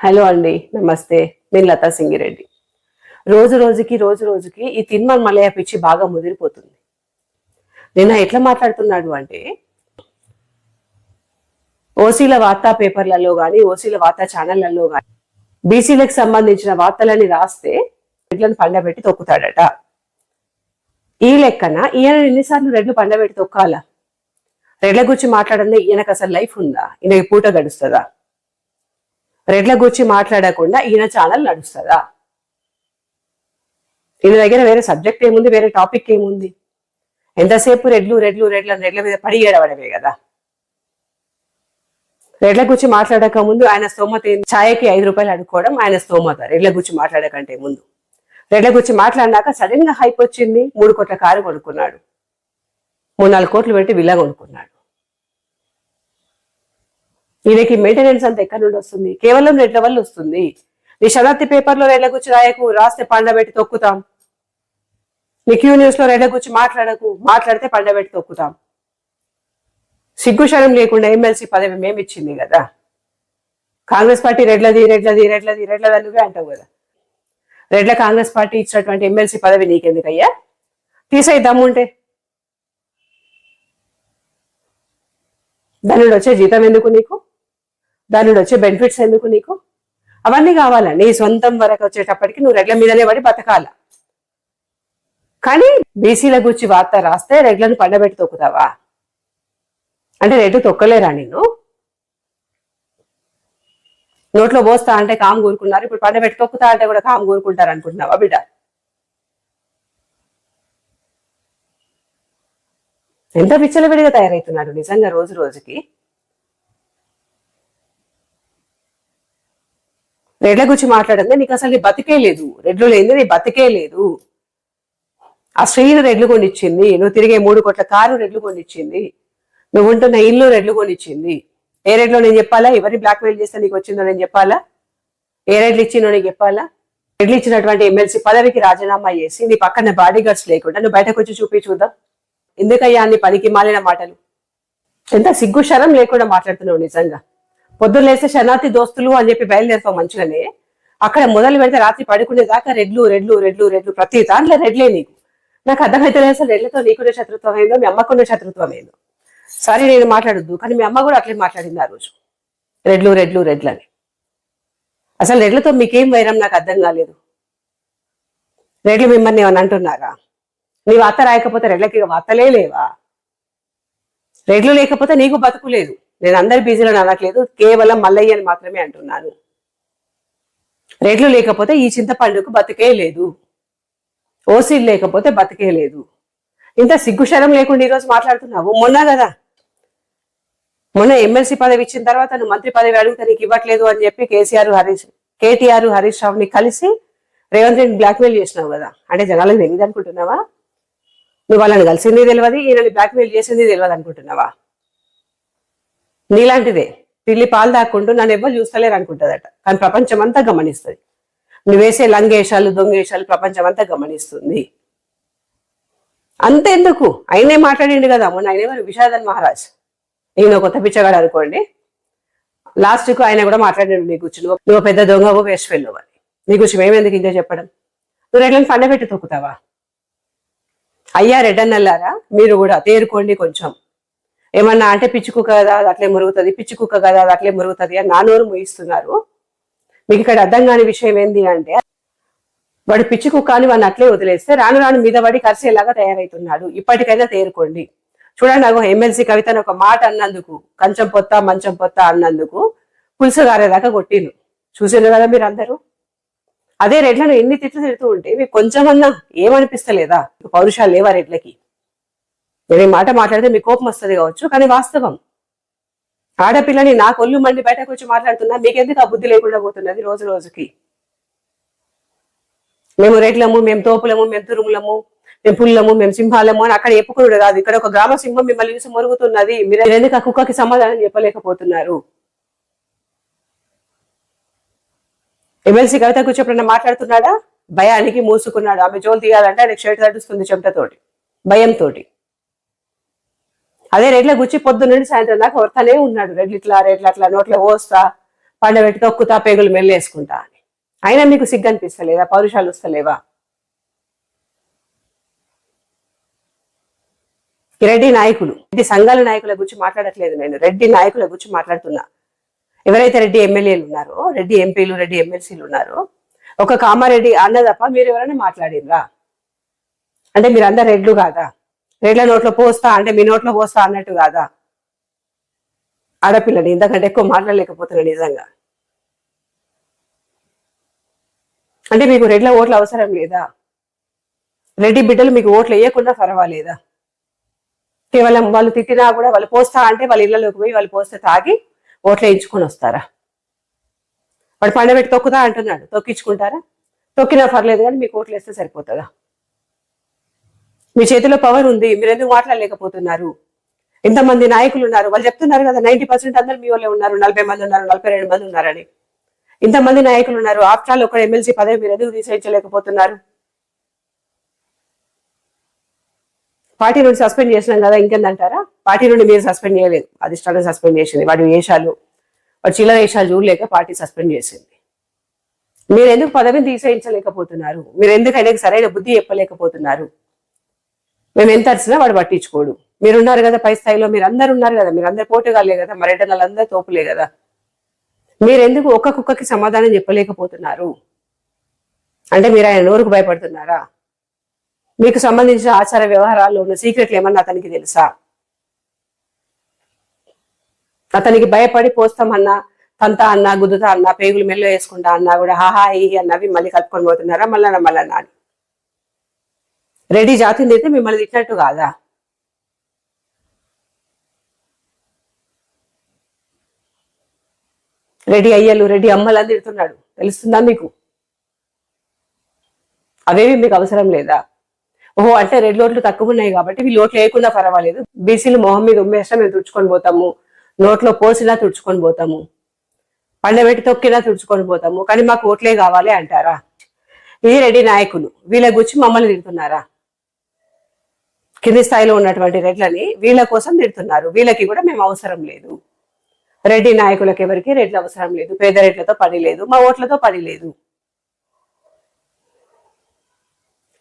Hello అండి నమస్తే. నేను లతా సింగిరెడ్డి. రోజు రోజుకి రోజు రోజుకి ఈ తిన్మన్ మలయ పిచ్చి బాగా ముదిరిపోతుంది. నిన్న ఎట్లా మాట్లాడుతున్నాడు అంటే ఓసీల వార్తా పేపర్లలో కానీ ఓసీల వార్తా ఛానళ్ళలో కానీ బీసీలకు సంబంధించిన వార్తలని రాస్తే రెడ్లను పండబెట్టి తొక్కుతాడట. ఈ లెక్కన ఈయన ఎన్నిసార్లు రెడ్లు పండబెట్టి తొక్కాలా? రెడ్ల గురించి మాట్లాడంలో ఈయనకు అసలు లైఫ్ ఉందా? ఈయనకి పూట గడుస్తుందా? రెడ్ల గురించి మాట్లాడకుండా ఈయన ఛానల్ నడుస్తుందా? ఈయన దగ్గర వేరే సబ్జెక్ట్ ఏముంది వేరే టాపిక్ ఏముంది? ఎంతసేపు రెడ్లు రెడ్లు రెడ్ల రెడ్ల మీద పడి ఏడవడమే కదా? రెడ్ల గురించి మాట్లాడక ముందు ఆయన స్తోమత ఛాయకి ఐదు రూపాయలు అడుక్కోవడం ఆయన స్తోమత రెడ్ల గురించి మాట్లాడకంటే ముందు. రెడ్ల గురించి మాట్లాడినాక సడన్గా హైప్ వచ్చింది మూడు కోట్ల కారు కొనుక్కున్నాడు. మూడు నాలుగు కోట్లు పెట్టి విల్లా కొనుక్కున్నాడు. ఈయనకి మెయింటెనెన్స్ అంతా ఎక్కడి నుండి వస్తుంది? కేవలం రెడ్ల వల్ల వస్తుంది. నీ శతాబ్ది పేపర్లో రెడ్ల గురించి రాయకు రాస్తే పండబెట్టి తొక్కుతాం. నీ క్యూ న్యూస్లో రెడ్ల గురించి మాట్లాడకు మాట్లాడితే పండబెట్టి తొక్కుతాం. సిగ్గుశరం లేకుండా ఎమ్మెల్సీ పదవి మేము ఇచ్చింది కదా. కాంగ్రెస్ పార్టీ రెడ్లది రెడ్లది రెడ్లది రెడ్లది నువ్వే అంటావు కదా. రెడ్ల కాంగ్రెస్ పార్టీ ఇచ్చినటువంటి ఎమ్మెల్సీ పదవి నీకెందుకయ్యా? తీసేయి దమ్ముంటే. దాని వచ్చే జీతం ఎందుకు నీకు? దాని వచ్చే బెనిఫిట్స్ ఎందుకు నీకు? అవన్నీ కావాలా? నీ సొంతం వరకు వచ్చేటప్పటికి నువ్వు రెగ్ల మీదనే పడి బతకాల. కానీ బీసీల గురించి వార్త రాస్తే రెడ్లను పండబెట్టి తొక్కుతావా? అంటే రెడ్లు తొక్కలేరా నేను నోట్లో పోస్తా అంటే కాము కోరుకున్నారు ఇప్పుడు పండబెట్టి తొక్కుతా అంటే కూడా కాము కోరుకుంటారు అనుకుంటున్నావా బిడ్డ? ఎంత విచ్చలవిడిగా తయారవుతున్నాడు నిజంగా రోజు రోజుకి? రెడ్ల గురించి మాట్లాడంగా నీకు అసలు నీ బతికే లేదు. రెడ్లు లేని నీ బతికే లేదు. ఆ స్త్రీని రెడ్లు కొనిచ్చింది. నువ్వు తిరిగే మూడు కోట్ల కారు రెడ్లు కొనిచ్చింది. నువ్వు ఉంటున్న ఇల్లు రెడ్లు కొనిచ్చింది. ఏ రెడ్లో నేను చెప్పాలా? ఎవరిని బ్లాక్మెయిల్ చేస్తే నీకు వచ్చిందో నేను చెప్పాలా? ఏ రెడ్లు ఇచ్చిందో నీకు చెప్పాలా? రెడ్లు ఇచ్చినటువంటి ఎమ్మెల్సీ పదవికి రాజీనామా చేసి నీ పక్కన బాడీ గార్డ్స్ లేకుండా నువ్వు బయటకు వచ్చి చూపి చూద్దాం. ఎందుకయ్యా అన్ని పనికి మాలిన మాటలు? ఎంత సిగ్గు శరం లేకుండా మాట్లాడుతున్నావు నిజంగా. పొద్దున్న లేస్తే శనాతి దోస్తులు అని చెప్పి బయలుదేరుతాం మంచిగానే. అక్కడ మొదలు పెడితే రాత్రి పడుకునే దాకా రెడ్లు రెడ్లు రెడ్లు రెడ్లు ప్రతి దాంట్లో రెడ్లే నీకు. నాకు అర్థమైతే లేదు అసలు రెడ్లతో నీకునే శత్రుత్వం ఏందో మీ అమ్మకునే శత్రుత్వం ఏందో. సరే నేను మాట్లాడొద్దు కానీ మీ అమ్మ కూడా అట్లే మాట్లాడింది ఆ రోజు. రెడ్లు రెడ్లు రెడ్లని. అసలు రెడ్లతో మీకేం వైరం? నాకు అర్థం కాలేదు. రెడ్లు మిమ్మల్ని ఏమని అంటున్నారా? నీ వార్త రాయకపోతే రెడ్లకి వార్తలే లేవా? రెడ్లు లేకపోతే నీకు బతుకు లేదు. నేను అందరి బీజీలో అనట్లేదు కేవలం మల్లయ్య అని మాత్రమే అంటున్నాను రేట్లు లేకపోతే ఈ చింతపండుకు బతికే లేదు. ఓసీలు లేకపోతే బతికే లేదు. ఇంత సిగ్గుశరం లేకుండా ఈరోజు మాట్లాడుతున్నావు? మొన్న కదా. మొన్న ఎమ్మెల్సీ పదవి ఇచ్చిన తర్వాత నువ్వు మంత్రి పదవి అడిగితే నీకు ఇవ్వట్లేదు అని చెప్పి కేసీఆర్ హరీష్ కేటీఆర్ హరీష్ రావుని కలిసి రేవంత్ రెడ్డి బ్లాక్మెయిల్ చేసినావు కదా. అంటే జనాలకు తెలియదు అనుకుంటున్నావా నువ్వు వాళ్ళని కలిసింది తెలియదు ఈయనని బ్లాక్మెయిల్ చేసింది తెలియదు అనుకుంటున్నావా నీలాంటిదే. పిల్లి పాలు దాక్కుంటూ నన్ను ఎవ్వరు చూస్తలేరు అనుకుంటుందట కానీ ప్రపంచం అంతా గమనిస్తుంది. నువ్వు వేసే లంగేషాలు దొంగేషాలు ప్రపంచం అంతా గమనిస్తుంది. అంతెందుకు? ఆయనే మాట్లాడిండు కదా. మొన్న ఆయన ఎవరు? విషాదన్ మహారాజ్. ఈయన కొత్త పిచ్చగాడు అనుకోండి. లాస్ట్కు ఆయన కూడా మాట్లాడాడు నీ గురించి. నువ్వు నువ్వు పెద్ద దొంగవు వేస్ట్ వెళ్ళవు అని. నీ గురించి మేమెందుకు ఇంకా చెప్పడం? నువ్వు రెడ్లను పండబెట్టి తొక్కుతావా? అయ్యా రెడ్డన్నల్లారా? మీరు కూడా తేరుకోండి కొంచెం. ఏమన్నా అంటే పిచ్చి కుక్క కదా అది అట్లే మురుగుతుంది పిచ్చి కుక్క కదా అది అట్లే మురుగుతుంది అని నానోరు ముగిస్తున్నారు మీకు ఇక్కడ అర్థం కాని విషయం ఏంది అంటే వాడు పిచ్చి కుక్క అని వాడిని అట్లే వదిలేస్తే రాను రాను మీద పడి కరిసేలాగా తయారవుతున్నాడు ఇప్పటికైనా తేరుకోండి. చూడండి నాకు ఎమ్మెల్సీ కవితను ఒక మాట అన్నందుకు కంచం పొత్త మంచం పొత్త అన్నందుకు పులుసు గారేదాకా కొట్టిను చూసారు కదా మీరు అందరూ అదే రెడ్లను ఎన్ని తిట్లు తిడుతూ ఉంటే మీకు కొంచెమన్నా ఏమనిపిస్తలేదా? పౌరుషాలు లేవా రెడ్లకి? నేను ఈ మాట మాట్లాడితే మీకు కోపం వస్తుంది కావచ్చు కానీ వాస్తవం. ఆడపిల్లని నా కొల్లు మండి బయటకు వచ్చి మాట్లాడుతున్నా మీకెందుకు ఆ బుద్ధి లేకుండా పోతున్నది రోజు రోజుకి? మేము రేట్లము మేము తోపులము మేము తురుములము మేము పుల్లము మేము సింహాలము అని అక్కడ చెప్పుకున్నాడు కాదు. ఇక్కడ ఒక గ్రామ సింహం మిమ్మల్ని చూసి మొరుగుతున్నది. మీరు ఎందుకు ఆ కుక్కకి సమాధానం చెప్పలేకపోతున్నారు? ఎమ్మెల్సీ కవిత కూర్చో ఎప్పుడన్నా మాట్లాడుతున్నాడా? భయానికి మూసుకున్నాడు. ఆమె జోలు తీయాలంటే ఆయన షర్ట్ తడుస్తుంది చెమటతోటి భయంతోటి. అదే రెడ్ల గుచ్చి పొద్దు నుండి సాయంత్రం దాకా వర్తనే ఉన్నాడు. రెడ్లు ఇట్లా రేట్లు అట్లా నోట్లో పోస్తా పండబెట్టి తొక్కుతా పేగులు మెల్లేసుకుంటా అని. అయినా మీకు సిగ్గు అనిపిస్తలేదా పౌరుషాలు వస్తలేవా? రెడ్డి నాయకులు. రెడ్డి సంఘాల నాయకుల గురించి మాట్లాడట్లేదు నేను. రెడ్డి నాయకుల గురించి మాట్లాడుతున్నా. ఎవరైతే రెడ్డి ఎమ్మెల్యేలు ఉన్నారో రెడ్డి ఎంపీలు రెడ్డి ఎమ్మెల్సీలు ఉన్నారో ఒక కామారెడ్డి అన్న తప్ప మీరు ఎవరైనా మాట్లాడినరా అంటే మీరు అందరు రెడ్లు కాదా? రెడ్ల నోట్లో పోస్తా అంటే మీ నోట్లో పోస్తా అన్నట్టు కాదా? ఆడపిల్లని ఇంతకంటే ఎక్కువ మాట్లాడలేకపోతున్నా నిజంగా. అంటే మీకు రెడ్ల ఓట్లు అవసరం లేదా? రెడ్డి బిడ్డలు మీకు ఓట్లు వేయకుండా పర్వాలేదా? కేవలం వాళ్ళు తిట్టినా కూడా వాళ్ళు పోస్తా అంటే వాళ్ళ ఇళ్ళలోకి పోయి వాళ్ళు పోస్తే తాగి ఓట్లు వేయించుకొని వస్తారా? వాడు పండబెట్టి తొక్కుతా అంటున్నాడు. తొక్కించుకుంటారా? తొక్కినా పర్లేదు కానీ మీకు ఓట్లు వేస్తే సరిపోతుందా? మీ చేతిలో పవర్ ఉంది మీరు ఎందుకు మాట్లాడలేకపోతున్నారు? ఇంతమంది నాయకులు ఉన్నారు వాళ్ళు చెప్తున్నారు కదా నైన్టీ పర్సెంట్ అందరు మీ వాళ్ళే ఉన్నారు నలభై మంది ఉన్నారు నలభై రెండు మంది ఉన్నారని. ఇంతమంది నాయకులు ఉన్నారు ఆఫ్టర్ ఆల్ ఒక ఎమ్మెల్సీ పదవి మీరు ఎందుకు తీసేయించలేకపోతున్నారు పార్టీ నుండి సస్పెండ్ చేసినాం కదా ఇంకేందంటారా? పార్టీ నుండి మీరు సస్పెండ్ చేయలేదు అధిష్టానం సస్పెండ్ చేసింది వాటి వేషాలు వాటి చిల్లర వేషాలు చూడలేక పార్టీ సస్పెండ్ చేసింది. మీరు ఎందుకు పదవిని తీసేయించలేకపోతున్నారు? మీరు ఎందుకు ఆయనకు సరైన బుద్ధి చెప్పలేకపోతున్నారు? మేము ఎంత అరిచినా వాడు పట్టించుకోడు. మీరు ఉన్నారు కదా పై స్థాయిలో మీరు అందరు ఉన్నారు కదా మీరు అందరు పోటుగాలే కదా మరెడ్డలు అందరూ తోపులే కదా. మీరెందుకు ఒక్క కుక్కకి సమాధానం చెప్పలేకపోతున్నారు? అంటే మీరు ఆయన నోరుకు భయపడుతున్నారా? మీకు సంబంధించిన ఆచార వ్యవహారాల్లో ఉన్న సీక్రెట్లు ఏమన్నా అతనికి తెలుసా? అతనికి భయపడి పోస్తామన్నా తంతా అన్నా గుద్దుతా అన్నా పేగులు మెల్లో వేసుకుంటా అన్నా కూడా హాహా ఈ అన్నవి మళ్ళీ కలుపుకొని పోతున్నారా? మళ్ళా మళ్ళా అని. రెడీ జాతిని అయితే మిమ్మల్ని తిట్టినట్టు కాదా? రెడీ అయ్యలు రెడీ అమ్మలని తిడుతున్నాడు. తెలుస్తుందా మీకు? అవేవి మీకు అవసరం లేదా? ఓహో అంటే రెడ్ లోట్లు తక్కువ ఉన్నాయి కాబట్టి వీళ్ళు ఓట్లు వేయకుండా పర్వాలేదు. బీసీలు మొహం మీద ఉమ్మేసినా మేము తుడుచుకొని పోతాము. నోట్లో పోసినా తుడుచుకొని పోతాము. పండబెట్టి తొక్కినా తుడుచుకొని పోతాము. కానీ మాకు ఓట్లే కావాలి అంటారా? ఇది రెడ్డి నాయకులు వీళ్ళ గురించి మమ్మల్ని తింటున్నారా కింది స్థాయిలో ఉన్నటువంటి రెడ్లని వీళ్ళ కోసం తిడుతున్నారు. వీళ్ళకి కూడా మేము అవసరం లేదు. రెడ్డి నాయకులకు ఎవరికి రెడ్లు అవసరం లేదు. పేద రెడ్లతో పని లేదు. మా ఓట్లతో పని లేదు.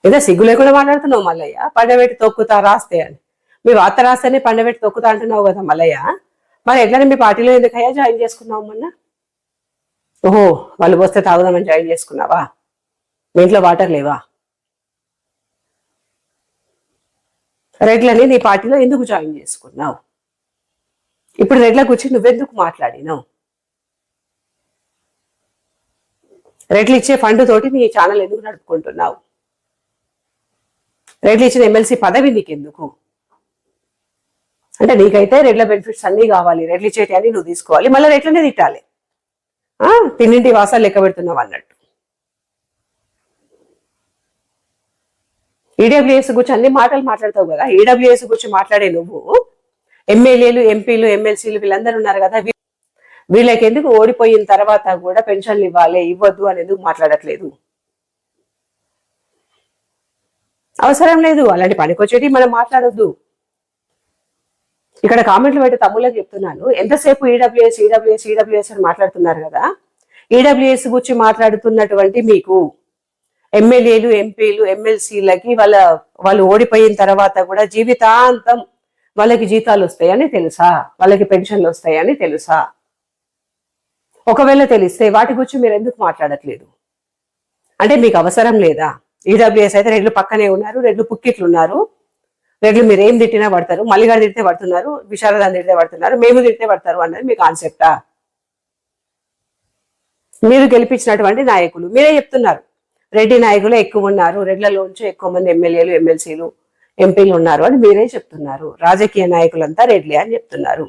ఏదో సిగ్గు లేకుండా మాట్లాడుతున్నావు మల్లయ్య. పండబెట్టి తొక్కుతా రాస్తే అని. మీ వార్త రాస్తేనే పండబెట్టి తొక్కుతా అంటున్నావు కదా మల్లయ్య. మరి ఎట్లనే మీ పార్టీలో ఎందుకయ్యా జాయిన్ చేసుకున్నావు మొన్న? ఓహో వాళ్ళు వస్తే తాగుదామని జాయిన్ చేసుకున్నావా? మీ ఇంట్లో వాటర్ లేవా? రెడ్లని నీ పార్టీలో ఎందుకు జాయిన్ చేసుకున్నావు? ఇప్పుడు రెడ్ల గురించి నువ్వెందుకు మాట్లాడినావు? రెడ్లు ఇచ్చే ఫండ్ తోటి నీ ఛానల్ ఎందుకు నడుపుకుంటున్నావు? రెడ్లు ఇచ్చిన ఎమ్మెల్సీ పదవి నీకెందుకు? అంటే నీకైతే రెడ్ల బెనిఫిట్స్ అన్నీ కావాలి రెడ్లు ఇచ్చేటి అన్ని నువ్వు తీసుకోవాలి మళ్ళీ రెట్లనే తిట్టాలి. ఆ, తిన్నింటి వాసాలు లెక్క పెడుతున్నావు అన్నట్టు. ఈడబ్ల్యూఎస్ గురించి అన్ని మాటలు మాట్లాడతావు కదా ఈడబ్ల్యూఎస్ గురించి మాట్లాడే నువ్వు. ఎమ్మెల్యేలు ఎంపీలు ఎమ్మెల్సీలు వీళ్ళందరూ ఉన్నారు కదా వీళ్ళకి ఎందుకు ఓడిపోయిన తర్వాత కూడా పెన్షన్లు ఇవ్వాలి ఇవ్వద్దు అని ఎందుకు మాట్లాడట్లేదు? అవసరం లేదు అలాంటి పనికొచ్చేటి మనం మాట్లాడొద్దు. ఇక్కడ కామెంట్లు పెట్టి తమ్ముళ్ళకి చెప్తున్నాను ఎంతసేపు ఈడబ్ల్యూఎస్ ఈడబ్ల్యూఎస్ ఈడబ్ల్యూఎస్ అని మాట్లాడుతున్నారు కదా ఈడబ్ల్యూఎస్ గురించి మాట్లాడుతున్నటువంటి మీకు ఎమ్మెల్యేలు ఎంపీలు ఎమ్మెల్సీలకి వాళ్ళ వాళ్ళు ఓడిపోయిన తర్వాత కూడా జీవితాంతం వాళ్ళకి జీతాలు వస్తాయని తెలుసా? వాళ్ళకి పెన్షన్లు వస్తాయని తెలుసా? ఒకవేళ తెలిస్తే వాటి గురించి మీరు ఎందుకు మాట్లాడట్లేదు? అంటే మీకు అవసరం లేదా? ఈడబ్ల్యూఎస్ అయితే రెడ్లు పక్కనే ఉన్నారు రెడ్లు పుక్కిట్లు ఉన్నారు. రెడ్లు మీరు ఏం తిట్టినా పడతారు. మల్లిగాడు తిడితే పడుతున్నారు విశారదాన్ని తిడితే పడుతున్నారు మేము తిడితే పడతారు అన్నది మీ కాన్సెప్టా? మీరు గెలిపించినటువంటి నాయకులు. మీరే చెప్తున్నారు. రెడ్డి నాయకులు ఎక్కువ ఉన్నారు. రెడ్లలోంచి ఎక్కువ మంది ఎమ్మెల్యేలు ఎమ్మెల్సీలు ఎంపీలు ఉన్నారు అని మీరే చెప్తున్నారు. రాజకీయ నాయకులంతా రెడ్లే అని చెప్తున్నారు.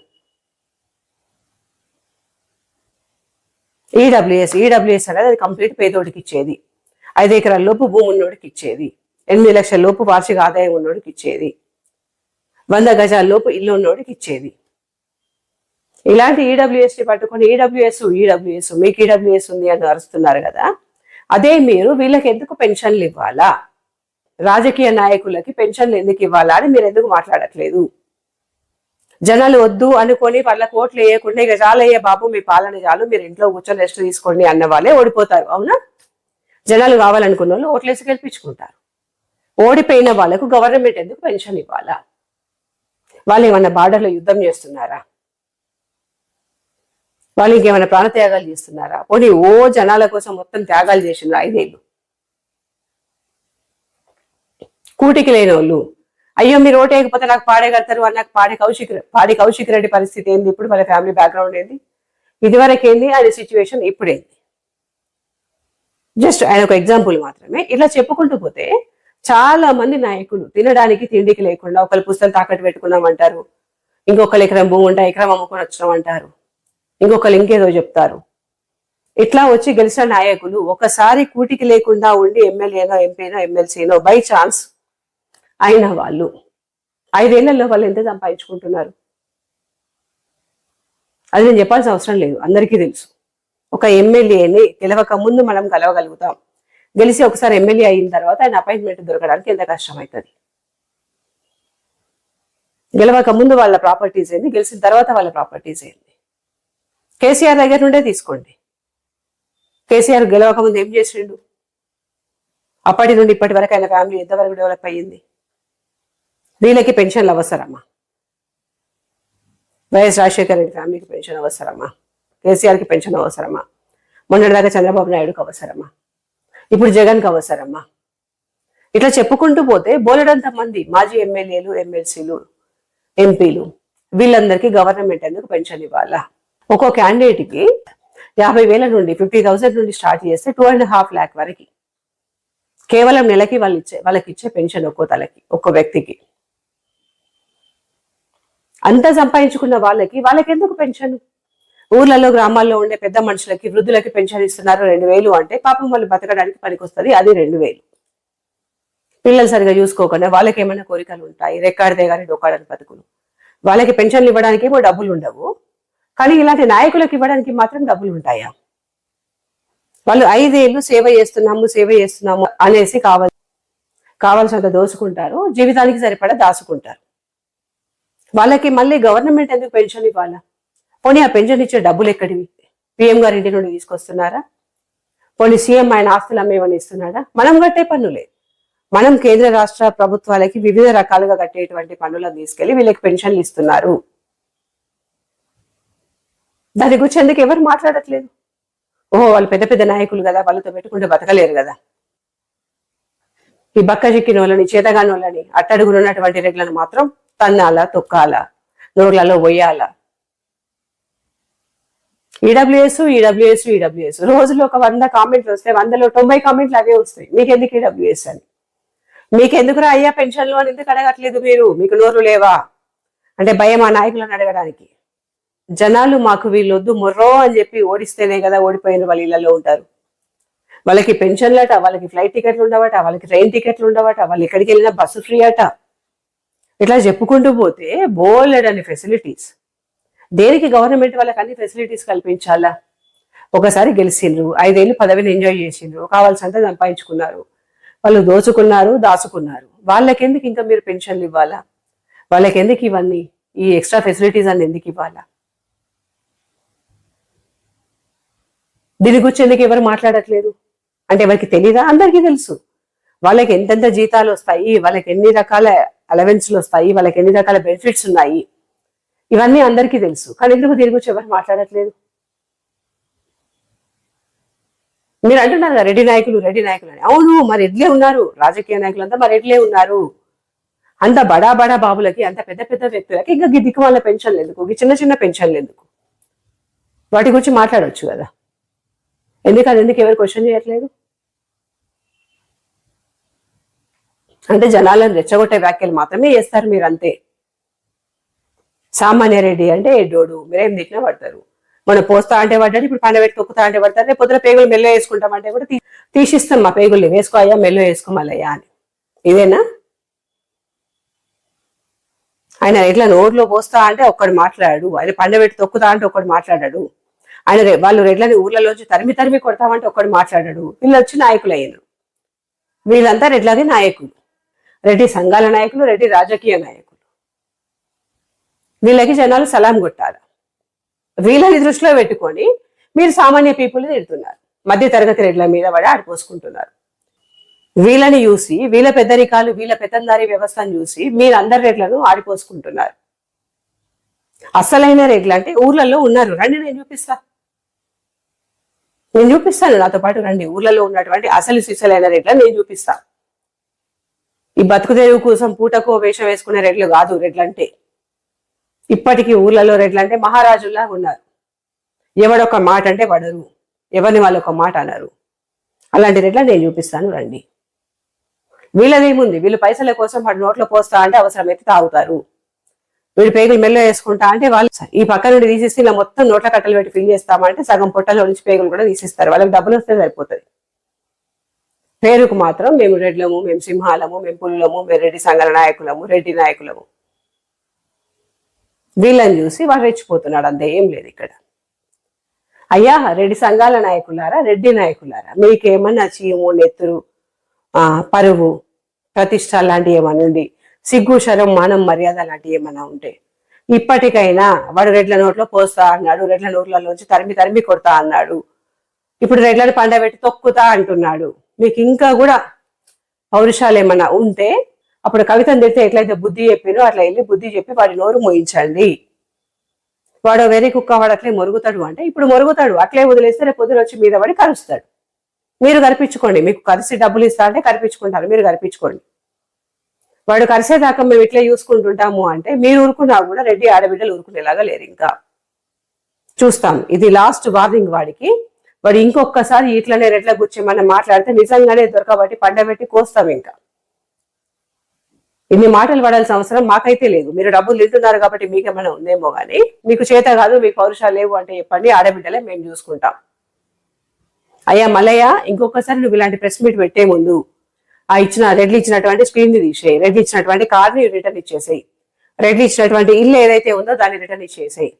ఈడబ్ల్యూఎస్ ఈడబ్ల్యూఎస్ అనేది అది కంప్లీట్ పేదోడికి ఇచ్చేది. ఐదు ఎకరాల లోపు భూమి ఉన్నోడికి ఇచ్చేది. ఎనిమిది లక్షల లోపు వార్షిక ఆదాయం ఉన్నోడికి ఇచ్చేది. వంద గజాల లోపు ఇల్లు ఉన్నోడికి ఇచ్చేది. ఇలాంటి ఈడబ్ల్యూఎస్ని పట్టుకొని ఈడబ్ల్యూఎస్ ఈడబ్ల్యూఎస్ మీకు ఈడబ్ల్యూఎస్ ఉంది అని అరుస్తున్నారు కదా. అదే మీరు వీళ్ళకి ఎందుకు పెన్షన్లు ఇవ్వాలా? రాజకీయ నాయకులకి పెన్షన్లు ఎందుకు ఇవ్వాలా అని మీరు ఎందుకు మాట్లాడట్లేదు? జనాలు వద్దు అనుకొని వాళ్ళ కోట్లు వేయకుండా ఇక చాలయ్యే బాబు మీ పాలన చాలు మీరు ఇంట్లో కూర్చొని రెస్ట్ తీసుకోండి అన్న వాళ్ళే ఓడిపోతారు అవునా? జనాలు కావాలనుకున్న వాళ్ళు ఓట్లేసి గెలిపించుకుంటారు. ఓడిపోయిన వాళ్ళకు గవర్నమెంట్ ఎందుకు పెన్షన్ ఇవ్వాలా? వాళ్ళు ఏమన్నా బార్డర్లో యుద్ధం చేస్తున్నారా? వాళ్ళు ఇంకేమైనా ప్రాణత్యాగాలు చేస్తున్నారా? పోనీ ఓ జనాల కోసం మొత్తం త్యాగాలు చేసిండ్రు ఐదేళ్ళు. కూటికి లేని వాళ్ళు అయ్యో మీరు ఓటు వేయకపోతే నాకు పాడే కడతారు అని నాకు పాడే కౌశిక్ పాడి కౌశిక్ రెడ్డి పరిస్థితి ఏంది? ఇప్పుడు వాళ్ళ ఫ్యామిలీ బ్యాక్గ్రౌండ్ ఏంది? ఇదివరకు ఏంది? ఆయన సిచ్యువేషన్ ఇప్పుడేంది జస్ట్ ఆయన ఒక ఎగ్జాంపుల్ మాత్రమే. ఇట్లా చెప్పుకుంటూ పోతే చాలా మంది నాయకులు తినడానికి తిండికి లేకుండా ఒకళ్ళు పుస్తకం తాకట్టు పెట్టుకున్నాం అంటారు ఇంకొకరు ఎకరం భూమి ఉంటాయి ఎకరం అమ్ముకొని వచ్చినాం అంటారు ఇంకొకరు ఇంకేదో చెప్తారు. ఇట్లా వచ్చి గెలిచిన నాయకులు ఒకసారి కూటికి లేకుండా ఉండి ఎమ్మెల్యేనో ఎంపీనో ఎమ్మెల్సీనో బై ఛాన్స్ అయిన వాళ్ళు ఐదేళ్ళలో వాళ్ళు ఎంత సంపాదించుకుంటున్నారు? అది నేను చెప్పాల్సిన అవసరం లేదు. అందరికీ తెలుసు. ఒక ఎమ్మెల్యేని గెలవక ముందు మనం కలవగలుగుతాం గెలిచి ఒకసారి ఎమ్మెల్యే అయిన తర్వాత ఆయన అపాయింట్మెంట్ దొరకడానికి ఎంత కష్టం అవుతుంది గెలవక ముందు వాళ్ళ ప్రాపర్టీస్ ఏంది? గెలిచిన తర్వాత వాళ్ళ ప్రాపర్టీస్ ఏంది? కేసీఆర్ దగ్గర నుండే తీసుకోండి. కేసీఆర్ గెలవక ముందు ఏం చేసిండు? అప్పటి నుండి ఇప్పటి వరకు ఆయన ఫ్యామిలీ ఎంతవరకు డెవలప్ అయ్యింది? వీళ్ళకి పెన్షన్లు అవసరమా? వైఎస్ రాజశేఖర రెడ్డి ఫ్యామిలీకి పెన్షన్ అవసరమా? కేసీఆర్కి పెన్షన్ అవసరమా? మొన్నటిదాకా చంద్రబాబు నాయుడుకి అవసరమా? ఇప్పుడు జగన్కి అవసరమా? ఇట్లా చెప్పుకుంటూ పోతే బోలెడంత మంది మాజీ ఎమ్మెల్యేలు ఎమ్మెల్సీలు ఎంపీలు వీళ్ళందరికీ గవర్నమెంట్ ఎందుకు పెన్షన్ ఇవ్వాలా? ఒక్కో క్యాండిడేట్కి యాభై వేల నుండి ఫిఫ్టీ థౌసండ్ నుండి స్టార్ట్ చేస్తే టూ అండ్ హాఫ్ ల్యాక్ వరకు. కేవలం నెలకి వాళ్ళు ఇచ్చే వాళ్ళకి ఇచ్చే పెన్షన్ ఒక్కో తలకి ఒక్కో వ్యక్తికి. అంత సంపాదించుకున్న వాళ్ళకి వాళ్ళకి ఎందుకు పెన్షన్ ఊర్లలో గ్రామాల్లో ఉండే పెద్ద మనుషులకి వృద్ధులకి పెన్షన్ ఇస్తున్నారు రెండు వేలు అంటే పాపం వాళ్ళు బతకడానికి పనికొస్తుంది అది రెండు వేలు. పిల్లలు సరిగా చూసుకోకుండా వాళ్ళకి ఏమైనా కోరికలు ఉంటాయి రెక్కాడితే కానీ డొక్కాడని బతుకులు. వాళ్ళకి పెన్షన్లు ఇవ్వడానికి ఏమో డబ్బులు ఉండవు. కానీ ఇలాంటి నాయకులకు ఇవ్వడానికి మాత్రం డబ్బులు ఉంటాయా? వాళ్ళు ఐదేళ్ళు సేవ చేస్తున్నాము సేవ చేస్తున్నాము అనేసి కావాలి కావాల్సినంత దోసుకుంటారు జీవితానికి సరిపడా దాచుకుంటారు. వాళ్ళకి మళ్ళీ గవర్నమెంట్ ఎందుకు పెన్షన్ ఇవ్వాలా? పోనీ ఆ పెన్షన్ ఇచ్చే డబ్బులు ఎక్కడివి? పిఎం గారి ఇంటి నుండి తీసుకొస్తున్నారా? పోనీ సీఎం ఆయన ఆస్తులు అమ్మేమని ఇస్తున్నాడా? మనం కట్టే పన్నులే. మనం కేంద్ర రాష్ట్ర ప్రభుత్వాలకి వివిధ రకాలుగా కట్టేటువంటి పన్నులను తీసుకెళ్ళి వీళ్ళకి పెన్షన్లు ఇస్తున్నారు. దాని గురించి ఎందుకు ఎవరు మాట్లాడట్లేదు? ఓహో వాళ్ళు పెద్ద పెద్ద నాయకులు కదా వాళ్ళతో పెట్టుకుంటే బతకలేరు కదా. ఈ బక్క చిక్కిన వాళ్ళని చేతగాని వాళ్ళని అట్టడుగులు ఉన్నటువంటి రెగ్లను మాత్రం తన్నాల తొక్కాల నోర్లలో పోయాలా ఈడబ్ల్యూఎస్ ఈడబ్ల్యూఎస్ ఈడబ్ల్యూఎస్. రోజులో ఒక వంద కామెంట్లు వస్తాయి వందలో తొంభై కామెంట్లు అవే వస్తాయి. మీకెందుకు ఈడబ్ల్యూఎస్ అని? మీకెందుకురా అయ్యా పెన్షన్లు అని ఎందుకు అడగట్లేదు మీరు? మీకు నోరు లేవా? అంటే భయం ఆ నాయకులను అడగడానికి? జనాలు మాకు వీళ్ళొద్దు మొర్రో అని చెప్పి ఓడిస్తేనే కదా ఓడిపోయిన వాళ్ళ ఇళ్ళలో ఉంటారు. వాళ్ళకి పెన్షన్లట వాళ్ళకి ఫ్లైట్ టికెట్లు ఉండవట వాళ్ళకి ట్రైన్ టికెట్లు ఉండవట వాళ్ళు ఎక్కడికి వెళ్ళినా బస్సు ఫ్రీ అట. ఇట్లా చెప్పుకుంటూ పోతే బోలెడని ఫెసిలిటీస్ దేనికి గవర్నమెంట్ వాళ్ళకి అన్ని ఫెసిలిటీస్ కల్పించాలా? ఒకసారి గెలిచిండ్రు ఐదేళ్ళు పదవిని ఎంజాయ్ చేసిండ్రు కావాల్సినంత సంపాదించుకున్నారు. వాళ్ళు దోచుకున్నారు దాచుకున్నారు. వాళ్ళకెందుకు ఇంకా మీరు పెన్షన్లు ఇవ్వాలా? వాళ్ళకెందుకు ఇవన్నీ? ఈ ఎక్స్ట్రా ఫెసిలిటీస్ అని ఎందుకు ఇవ్వాలా? దీని గురించి ఎందుకు ఎవరు మాట్లాడట్లేదు? అంటే ఎవరికి తెలీదా? అందరికీ తెలుసు. వాళ్ళకి ఎంతెంత జీతాలు వస్తాయి? వాళ్ళకి ఎన్ని రకాల అలవెన్స్లు వస్తాయి? వాళ్ళకి ఎన్ని రకాల బెనిఫిట్స్ ఉన్నాయి? ఇవన్నీ అందరికీ తెలుసు. కానీ ఎందుకు దీని గురించి ఎవరు మాట్లాడట్లేదు? మీరు అంటున్నారు కదా రెడ్డి నాయకులు రెడ్డి నాయకులు అని. అవును మరి ఎడ్లే ఉన్నారు? రాజకీయ నాయకులు అంతా మరి ఎడ్లే ఉన్నారు? అంత బడా బడా బాబులకి అంత పెద్ద పెద్ద వ్యక్తులకి ఇంకా దిక్కు వాళ్ళ పెన్షన్లు ఎందుకు? చిన్న చిన్న పెన్షన్లు ఎందుకు? వాటి గురించి మాట్లాడవచ్చు కదా. ఎందుకు అది ఎందుకు ఎవరు క్వశ్చన్ చేయట్లేదు? అంటే జనాలను రెచ్చగొట్టే వ్యాఖ్యలు మాత్రమే చేస్తారు మీరు అంతే సామాన్య రెడ్డి అంటే ఎడ్డోడు మీరేం తిట్టినా పడతారు. మనం పోస్తా అంటే పడ్డాడు ఇప్పుడు పండ పెట్టి తొక్కుతా అంటే పడతారు. రేపు పొద్దున పేగులు మెల్ల వేసుకుంటామంటే కూడా తీసిస్తాం మా పేగుల్ని. వేసుకో అయ్యా మెల్ల వేసుకోమాలయ్యా అని. ఇదేనా? ఆయన ఇట్లా నోట్లో పోస్తా అంటే ఒక్కడు మాట్లాడాడు ఆయన పండబెట్టి తొక్కుతా అంటే ఒక్కడు మాట్లాడాడు. ఆయన వాళ్ళు రెడ్లని ఊర్లలోంచి తరిమి తరిమి కొడతామంటే ఒక్కడు మాట్లాడాడు. వీళ్ళు వచ్చి నాయకులు అయ్యారు. వీళ్ళంతా రెడ్లది నాయకులు. రెడ్డి సంఘాల నాయకులు రెడ్డి రాజకీయ నాయకులు. వీళ్ళకి జనాలు సలాం కొట్టాలి వీళ్ళని దృష్టిలో పెట్టుకొని మీరు సామాన్య పీపుల్ తిడుతున్నారు. మధ్య తరగతి రెడ్ల మీద పడి ఆడిపోసుకుంటున్నారు. వీళ్ళని చూసి వీళ్ళ పెద్దరికాలు వీళ్ళ పెత్తందారి వ్యవస్థను చూసి మీరు అందరి రెడ్లను ఆడిపోసుకుంటున్నారు. అసలైన రెడ్లు అంటే ఊర్లలో ఉన్నారు. రండి నేను చూపిస్తా. నేను చూపిస్తాను నాతో పాటు రండి. ఊర్లలో ఉన్నటువంటి అసలు సిసలైన రెడ్లను నేను చూపిస్తాను ఈ బతుకు తెరువు కోసం పూటకో వేషం వేసుకునే రెడ్లు కాదు రెడ్లంటే. ఇప్పటికీ ఊర్లలో రెడ్లంటే మహారాజుల్లా ఉన్నారు. ఎవడొక మాట అంటే పడరు. ఎవరిని వాళ్ళు ఒక మాట అన్నారు అలాంటి రెడ్లను నేను చూపిస్తాను రండి. వీళ్ళదేముంది? వీళ్ళు పైసల కోసం వాడు నోట్లో పోస్తా అంటే అవసరమైతే తాగుతారు. వీడు పేగులు మెల్ల వేసుకుంటా అంటే వాళ్ళు ఈ పక్క నుండి తీసేసి ఇలా మొత్తం నోట్ల కట్టలు పెట్టి ఫిల్ చేస్తామంటే సగం పొట్టలో నుంచి పేగులు కూడా తీసిస్తారు. వాళ్ళకి డబ్బులు వస్తే సరిపోతుంది. పేరుకు మాత్రం మేము రెడ్లము మేము సింహాలము మేము పుల్లము మేము రెడ్డి సంఘాల నాయకులము రెడ్డి నాయకులము. వీళ్ళని చూసి వాడు రెచ్చిపోతున్నాడు. అంతే ఏం లేదు ఇక్కడ. అయ్యా రెడ్డి సంఘాల నాయకులారా రెడ్డి నాయకులారా మీకేమన్నా చీము నెత్తురు ఆ పరువు ప్రతిష్ట లాంటివి ఏమన్నా ఉండి సిగ్గు శరం మానం మర్యాద లాంటివి ఏమైనా ఉంటే. ఇప్పటికైనా వాడు రెడ్ల నోట్లో పోస్తా అన్నాడు రెడ్ల నోట్లలోంచి తరిమి తరిమి కొడతా అన్నాడు. ఇప్పుడు రెడ్లను పండబెట్టి తొక్కుతా అంటున్నాడు. మీకు ఇంకా కూడా పౌరుషాలు ఏమైనా ఉంటే అప్పుడు కవితను తెస్తే ఎట్లయితే బుద్ధి చెప్పినో అట్లా వెళ్ళి బుద్ధి చెప్పి వాడి నోరు మోయించండి. వాడు వేరే కుక్క వాడు అట్లే మొరుగుతాడు అంటే ఇప్పుడు మొరుగుతాడు. అట్లే వదిలేస్తే రేపు పొద్దున వచ్చి మీద పడి కరుస్తాడు. మీరు కనిపించుకోండి. మీకు కలిసి డబ్బులు ఇస్తా అంటే కనిపించుకుంటారు. మీరు కనిపించుకోండి. వాడు కరిసేదాకా మేము ఇట్లా చూసుకుంటుంటాము అంటే మీరు ఊరుకున్నా కూడా రెడ్డి ఆడబిడ్డలు ఊరుకునేలాగా లేరు ఇంకా. చూస్తాం ఇది లాస్ట్ వార్నింగ్ వాడికి. వాడు ఇంకొకసారి ఇట్లనే రెట్ల కూర్చోమని మనం మాట్లాడితే నిజంగానే దొరకబట్టి పండబెట్టి కోస్తాం ఇంకా. ఇన్ని మాటలు పడాల్సిన అవసరం మాకైతే లేదు. మీరు డబ్బులు తింటున్నారు కాబట్టి మీకేమైనా ఉందేమో కానీ మీకు చేత కాదు మీకు పౌరుషాలు లేవు అంటే చెప్పండి ఆడబిడ్డలే మేము చూసుకుంటాం. అయ్యా మల్లయ్య ఇంకొకసారి నువ్వు ఇలాంటి ప్రెస్ మీట్ పెట్టే ముందు ఆ ఇచ్చిన రెడ్లు ఇచ్చినటువంటి స్క్రీన్ని తీసేయి. రెడ్లు ఇచ్చినటువంటి కార్ని రిటర్న్ ఇచ్చేసేయి. రెడ్లు ఇచ్చినటువంటి ఇల్లు ఏదైతే ఉందో దాన్ని రిటర్న్ ఇచ్చేసేయి.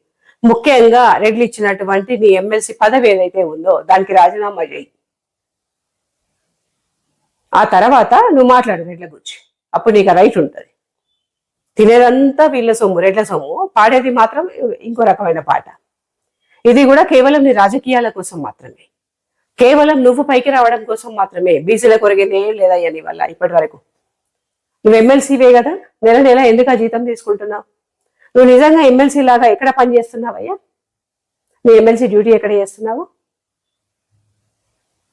ముఖ్యంగా రెడ్లు ఇచ్చినటువంటి నీ ఎమ్మెల్సీ పదవి ఏదైతే ఉందో దానికి రాజీనామా చేయి. ఆ తర్వాత నువ్వు మాట్లాడు రెడ్ల గురించి. అప్పుడు నీకు రైట్ ఉంటుంది. తినేదంతా వీళ్ళ సొమ్ము రెడ్ల సొమ్ము. పాడేది మాత్రం ఇంకో రకమైన పాట. ఇది కూడా కేవలం నీ రాజకీయాల కోసం మాత్రమే. కేవలం నువ్వు పైకి రావడం కోసం మాత్రమే బీసీల కొరగేనే లేదా నీ వల్ల ఇప్పటి వరకు? నువ్వు ఎమ్మెల్సీవే కదా? నెల నెల ఎందుకు ఆ జీతం తీసుకుంటున్నావు? నువ్వు నిజంగా ఎమ్మెల్సీ లాగా ఎక్కడ పని చేస్తున్నావయ్యా? నీ ఎమ్మెల్సీ డ్యూటీ ఎక్కడ చేస్తున్నావు?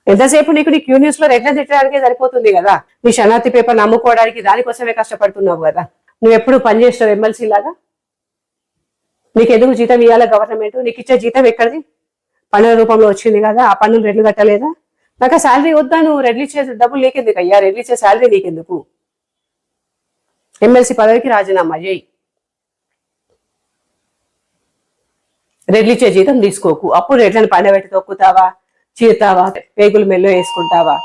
ఎంతసేపు నీకు నీ క్యూ న్యూస్లో రెడ్ల తిట్టడానికే సరిపోతుంది కదా? నీ శనార్థి పేపర్ నమ్ముకోవడానికి దానికోసమే కష్టపడుతున్నావు కదా? నువ్వు ఎప్పుడు పనిచేస్తావు ఎమ్మెల్సీ లాగా? నీకు ఎందుకు జీతం ఇవ్వాలా గవర్నమెంట్? నీకు ఇచ్చే జీతం ఎక్కడిది? పన్నుల రూపంలో వచ్చింది కదా ఆ పన్నులు రెడ్లు కట్టలేదా? నాకు ఆ శాలరీ వద్దా నువ్వు? రెడ్లు ఇచ్చే డబ్బులు నీకెందుకు అయ్యా? రెడ్లు ఇచ్చే శాలరీ నీకెందుకు? ఎమ్మెల్సీ పదవికి రాజీనామా చేయి రెడ్లు ఇచ్చే జీతం తీసుకోకు. అప్పుడు రెడ్లను పండబెట్టి తొక్కుతావా? చీరుతావా? పేగులు మెల్లో వేసుకుంటావా?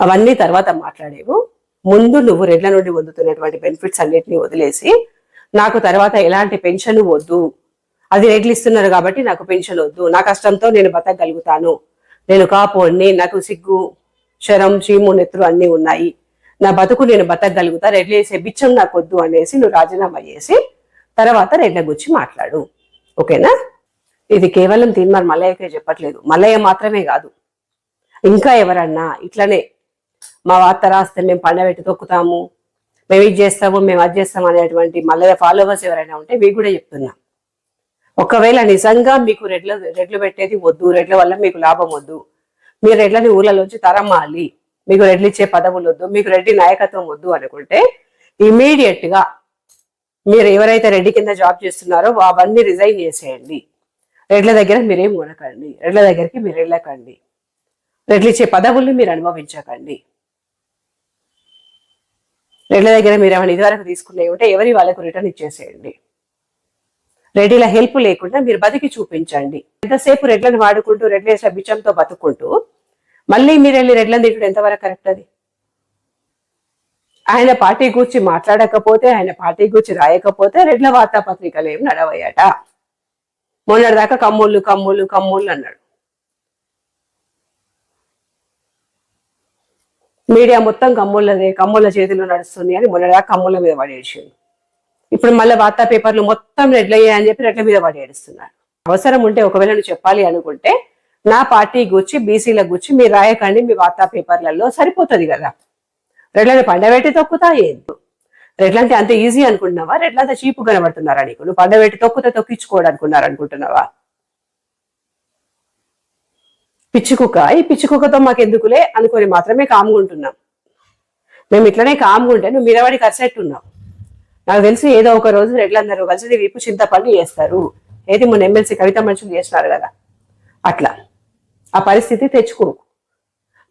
అవన్నీ తర్వాత మాట్లాడేవు. ముందు నువ్వు రెడ్ల నుండి పొందుతున్నటువంటి బెనిఫిట్స్ అన్నిటిని వదిలేసి నాకు తర్వాత ఎలాంటి పెన్షన్ వద్దు. అది రెడ్లు ఇస్తున్నారు కాబట్టి నాకు పెన్షన్ వద్దు. నా కష్టంతో నేను బతకగలుగుతాను. నేను కాపోడిని నాకు సిగ్గు శరం చీము నెత్తులు అన్నీ ఉన్నాయి. నా బతుకు నేను బతకగలుగుతా. రెడ్లు వేసే బిచ్చం నాకు వద్దు అనేసి నువ్వు రాజీనామా చేసి తర్వాత రెడ్ల గురించి మాట్లాడు. ఓకేనా? ఇది కేవలం తీన్మార్ మల్లయ్యకే చెప్పట్లేదు. మల్లయ్య మాత్రమే కాదు. ఇంకా ఎవరన్నా ఇట్లనే మా వార్త రాస్తే మేము పండబెట్టి తొక్కుతాము. మేము ఇది చేస్తాము మేము అది చేస్తాము అనేటువంటి మల్లయ్య ఫాలోవర్స్ ఎవరైనా ఉంటే మీకు కూడా చెప్తున్నాం. ఒకవేళ నిజంగా మీకు రెడ్ల రెడ్లు పెట్టేది వద్దు రెడ్ల వల్ల మీకు లాభం వద్దు మీరు రెడ్లని ఊళ్ళలోంచి తరమాలి మీకు రెడ్లు ఇచ్చే పదవులు వద్దు మీకు రెడ్డి నాయకత్వం వద్దు అనుకుంటే ఇమీడియట్గా మీరు ఎవరైతే రెడ్డి కింద జాబ్ చేస్తున్నారో అవన్నీ రిజైన్ చేసేయండి. రెడ్ల దగ్గర మీరేం కొనకండి రెడ్ల దగ్గరికి మీరు వెళ్ళకండి. రెడ్లు ఇచ్చే పదవుల్ని మీరు అనుభవించకండి. రెడ్ల దగ్గర మీరు ఏమైనా ఇదివరకు తీసుకునే ఉంటే ఎవరి వాళ్ళకు రిటర్న్ ఇచ్చేసేయండి. రెడ్డిల హెల్ప్ లేకుండా మీరు బతికి చూపించండి. ఎంతసేపు రెడ్లను వాడుకుంటూ రెడ్ల వేసిన బిచ్చంతో బతుకుంటూ మళ్ళీ మీరు వెళ్ళి రెడ్లను తిట్టడం ఎంతవరకు కరెక్ట్ అది? ఆయన పార్టీ గురించి మాట్లాడకపోతే ఆయన పార్టీ గురించి రాయకపోతే రెడ్ల వార్తాపత్రికలు ఏం నడవయ్యాట మొన్నటిదాకా కమ్ముళ్ళు కమ్ముళ్ళు కమ్ముళ్ళు అన్నాడు. మీడియా మొత్తం కమ్ముళ్ళదే కమ్ముళ్ళ చేతిలో నడుస్తుంది అని మొన్నటిదాకా కమ్ముళ్ళ మీద పడేసిండు. ఇప్పుడు మళ్ళీ వార్తా పేపర్లు మొత్తం రెడ్లు అయ్యాయని చెప్పి రెడ్ల మీద పడి ఏడుస్తున్నారు. అవసరం ఉంటే ఒకవేళ నువ్వు చెప్పాలి అనుకుంటే నా పార్టీ గుచ్చి బీసీల గుచ్చి మీరు రాయకండి మీ వార్తా పేపర్లలో సరిపోతుంది కదా. రెడ్లని పండబెట్టి తొక్కుతా ఏంది? రెడ్లంటే అంత ఈజీ అనుకుంటున్నావా? రెడ్లంతా చీపు కనబడుతున్నారా నీకు? నువ్వు పండబెట్టి తొక్కుతే తొక్కించుకోవడానుకున్నారు అనుకుంటున్నావా పిచ్చుకుక్క ఈ పిచ్చుకుక్కతో మాకు ఎందుకులే అనుకొని మాత్రమే కామ్గుంటున్నాం మేము ఇట్లనే కామ్గుంటే నువ్వు మీరవాడి కరిసెట్టున్నావు నాకు తెలిసి ఏదో ఒక రోజు రెడ్లందరూ కలిసి వీపు చింతపండు చేస్తారు. ఏది మొన్న ఎమ్మెల్సీ కవిత మనుషులు చేసినారు కదా. అట్లా. ఆ పరిస్థితి తెచ్చుకోకు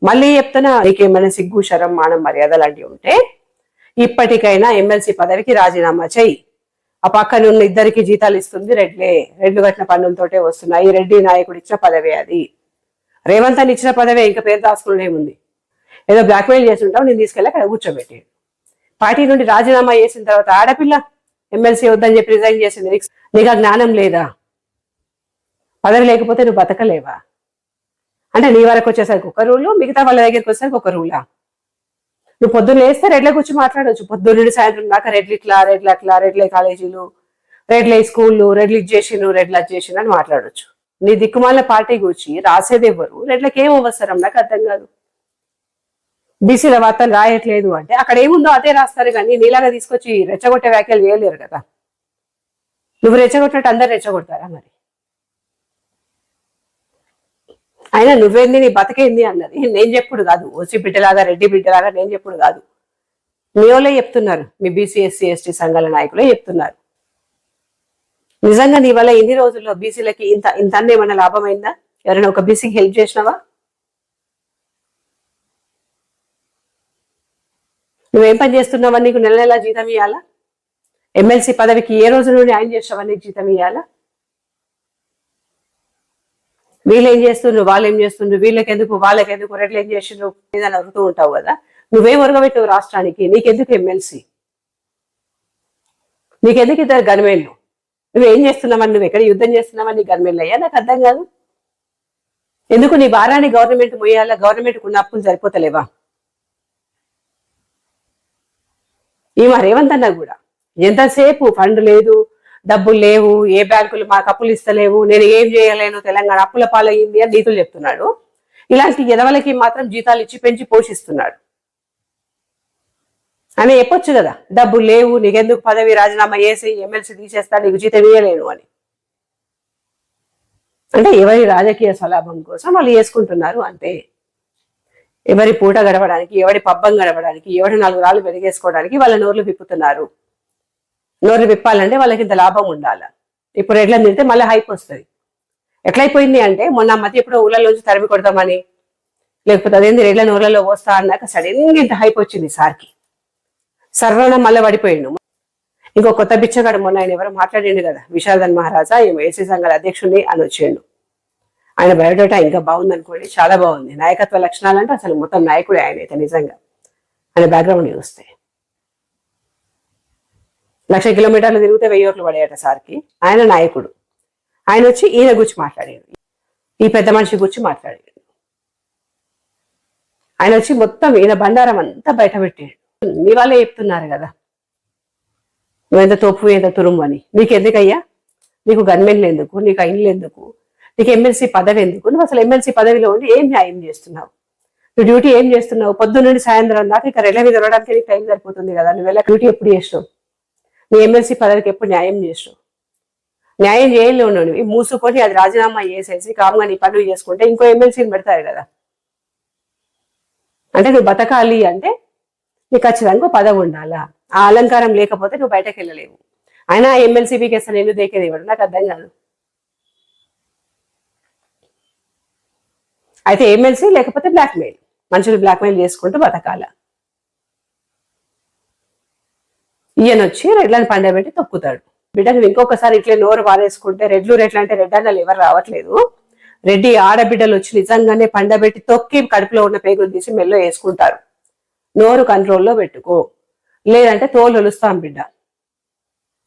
మళ్ళీ చెప్తున్నా నీకేమైనా సిగ్గు శరం మానం మర్యాద లాంటివి ఉంటే ఇప్పటికైనా ఎమ్మెల్సీ పదవికి రాజీనామా చెయ్యి ఆ పక్కన ఉన్న ఇద్దరికి జీతాలు ఇస్తుంది రెడ్లే. రెడ్లు కట్టిన పన్నులతోటే వస్తున్నాయి. రెడ్డి నాయకుడు ఇచ్చిన పదవే అది. రేవంత్ అని ఇచ్చిన పదవే ఇంకా పేరు దాచుకునే ఉంది ఏదో బ్లాక్మెయిల్ చేసి ఉంటావు నేను తీసుకెళ్ళి అక్కడ కూర్చోబెట్టి. పార్టీ నుండి రాజీనామా చేసిన తర్వాత ఆడపిల్ల ఎమ్మెల్సీ వద్దని చెప్పి రిజైన్ చేసింది. నీకు నీకు ఆ జ్ఞానం లేదా? పదవి లేకపోతే నువ్వు బతకలేవా? అంటే నీ వరకు వచ్చేసరికి ఒక రూలు మిగతా వాళ్ళ దగ్గరికి వచ్చేసరికి ఒక రూలా నువ్వు పొద్దున్న లేస్తే రెడ్ల కూర్చొని మాట్లాడవచ్చు పొద్దున్న నుండి సాయంత్రం దాకా రెడ్లు ఇట్లా రెడ్లు అట్లా రెడ్లే కాలేజీలు రెడ్లే స్కూళ్ళు రెడ్లు ఇది చేసిను రెడ్లు అది చేసిన అని మాట్లాడవచ్చు నీ దిక్కుమాల పార్టీ కూర్చి రాసేది ఎవరు రెడ్లకి ఏం అవసరం? నాకు అర్థం కాదు. బీసీల వార్తలు రాయట్లేదు అంటే అక్కడ ఏముందో అదే రాస్తారు కానీ నీలాగా తీసుకొచ్చి రెచ్చగొట్టే వ్యాఖ్యలు చేయలేరు కదా. నువ్వు రెచ్చగొట్టినట్టు అందరు రెచ్చగొడతారా మరి? అయినా నువ్వేంది? నీ బతికేంది అన్నది. నేను చెప్పుడు కాదు. ఓసీ బిడ్డలాగా రెడ్డి బిడ్డలాగా నేను చెప్పుడు కాదు. మీ వాళ్ళే చెప్తున్నారు. మీ బీసీ ఎస్సీ ఎస్టీ సంఘాల నాయకులే చెప్తున్నారు. నిజంగా నీ వల్ల ఇన్ని రోజుల్లో బీసీలకి ఇంత ఇంత అన్న ఏమైనా లాభమైందా? ఎవరైనా ఒక బీసీకి హెల్ప్ చేసినావా? నువ్వేం పని చేస్తున్నావా? నీకు నెల నెల జీతం ఇవ్వాలా ఎమ్మెల్సీ పదవికి ఏ రోజు నుండి ఆయన చేసావా నీకు జీతం ఇవ్వాలా వీళ్ళేం ఏం చేస్తుండ్రు? వాళ్ళు ఏం చేస్తుండ్రు? వీళ్ళకెందుకు? వాళ్ళకెందుకు? వాళ్ళకి రెట్లు ఏం చేసిండ్రు? అని అడుగుతూ ఉంటావు కదా. నువ్వేం ఉరగబెట్టావు రాష్ట్రానికి. నీకెందుకు ఎమ్మెల్సీ నీకెందుకు ఇద్దరు గన్మేళ్ళు? నువ్వేం చేస్తున్నావని నువ్వు ఎక్కడ యుద్ధం చేస్తున్నావని నీ గన్మేళ్ళు అయ్యా? నాకు అర్థం కాదు. ఎందుకు నీ భారాన్ని గవర్నమెంట్ మొయ్యాలా గవర్నమెంట్కి ఉన్న అప్పులు సరిపోతలేవా? ఈ రేవంత్ అన్న కూడా ఎంతసేపు ఫండ్ లేదు డబ్బులు లేవు ఏ బ్యాంకులు మాకు అప్పులు ఇస్తలేవు నేను ఏం చేయలేను తెలంగాణ అప్పుల పాలయ్యింది అని నీతులు చెప్తున్నాడు. ఇలాంటి ఎదవలకి మాత్రం జీతాలు ఇచ్చి పెంచి పోషిస్తున్నాడు. అని చెప్పొచ్చు కదా డబ్బులు లేవు నీకెందుకు పదవి రాజీనామా చేసి ఎమ్మెల్సీ తీసేస్తా నీకు జీతం ఇయ్యలేను అని. అంటే ఎవరి రాజకీయ స్వలాభం కోసం వాళ్ళు చేసుకుంటున్నారు అంతే. ఎవరి పూట గడవడానికి ఎవరి పబ్బం గడవడానికి ఎవరి నాలుగు రాళ్ళు వెలిగేసుకోవడానికి వాళ్ళ నోర్లు విప్పుతున్నారు. నోర్లు విప్పాలంటే వాళ్ళకి ఇంత లాభం ఉండాలి. ఇప్పుడు ఎట్లా తింటే మళ్ళీ హైప్ వస్తుంది. ఎట్లయిపోయింది అంటే మొన్న మధ్య ఎప్పుడో ఊళ్ళలోంచి తరిమి కొడతామని లేకపోతే అదేంది రెడ్ల నోర్లలో పోస్తా అన్నాక సడన్గా ఇంత హైప్ వచ్చింది సార్కి. సర్వన మళ్ళీ పడిపోయిండు. ఇంకో కొత్త బిచ్చగాడు మొన్న ఆయన ఎవరో మాట్లాడిండు కదా విశాల్దన్ మహారాజా ఏసీ సంఘాల అధ్యక్షుడిని అని వచ్చిండు ఆయన బయోడేటా ఇంకా బాగుంది అనుకోండి చాలా బాగుంది. నాయకత్వ లక్షణాలు అంటే అసలు మొత్తం నాయకుడే ఆయన అయితే నిజంగా. ఆయన బ్యాక్గ్రౌండ్ చూస్తే. లక్ష కిలోమీటర్లు తిరిగితే వెయ్యి ఓట్లు పడేయట సార్కి. ఆయన నాయకుడు. ఆయన వచ్చి ఈయన గురించి మాట్లాడాడు ఈ పెద్ద మనిషి గురించి మాట్లాడాడు ఆయన వచ్చి మొత్తం ఈయన బండారం అంతా బయట పెట్టాడు. మీ వాళ్ళే చెప్తున్నారు కదా. నువ్వు ఎంత తోపు ఎంత తురుము అని. నీకు ఎందుకయ్యా నీకు గన్మెన్లు ఎందుకు? నీకు అయినలు ఎందుకు? నీకు ఎమ్మెల్సీ పదవి ఎందుకు? నువ్వు అసలు ఎమ్మెల్సీ పదవిలో ఉండి ఏం న్యాయం చేస్తున్నావు? నువ్వు డ్యూటీ ఏం చేస్తున్నావు? పొద్దున్న సాయంత్రం దాకా ఇక్కడ రెళ్ళ మీద వెళ్ళడానికి నీకు టైం సరిపోతుంది కదా. నువ్వు వెళ్ళ డ్యూటీ ఎప్పుడు చేసినావు? నీ ఎమ్మెల్సీ పదవికి ఎప్పుడు న్యాయం చేసినావు? న్యాయం చేయలేవు నువ్వు. మూసుకొని అది రాజీనామా చేసేసి కామ్గా నీ పనులు చేసుకుంటే ఇంకో ఎమ్మెల్సీని పెడతారు కదా. అంటే నువ్వు బతకాలి అంటే నీకు ఖచ్చితంగా పదవి ఉండాలా? ఆ అలంకారం లేకపోతే నువ్వు బయటకు వెళ్ళలేవు. అయినా ఎమ్మెల్సీ పీకేస్తాను ఎందుకు దేకేది ఇవ్వడం నాకు అర్థం కాదు. అయితే ఎమ్మెల్సీ లేకపోతే బ్లాక్మెయిల్ మనుషులు బ్లాక్మెయిల్ చేసుకుంటూ బతకాల. ఈయన వచ్చి రెడ్లను పండబెట్టి తొక్కుతాడు. బిడ్డ నువ్వు ఇంకొకసారి ఇట్లే నోరు పారేసుకుంటే రెడ్లు రెడ్లు అంటే రెడ్ అన్నలు ఎవరు రావట్లేదు. రెడ్డి ఆడబిడ్డలు వచ్చి నిజంగానే పండబెట్టి తొక్కి కడుపులో ఉన్న పేగులు తీసి మెల్లో వేసుకుంటారు. నోరు కంట్రోల్లో పెట్టుకో. లేదంటే తోలు ఒలుస్తాం బిడ్డ.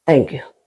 Thank you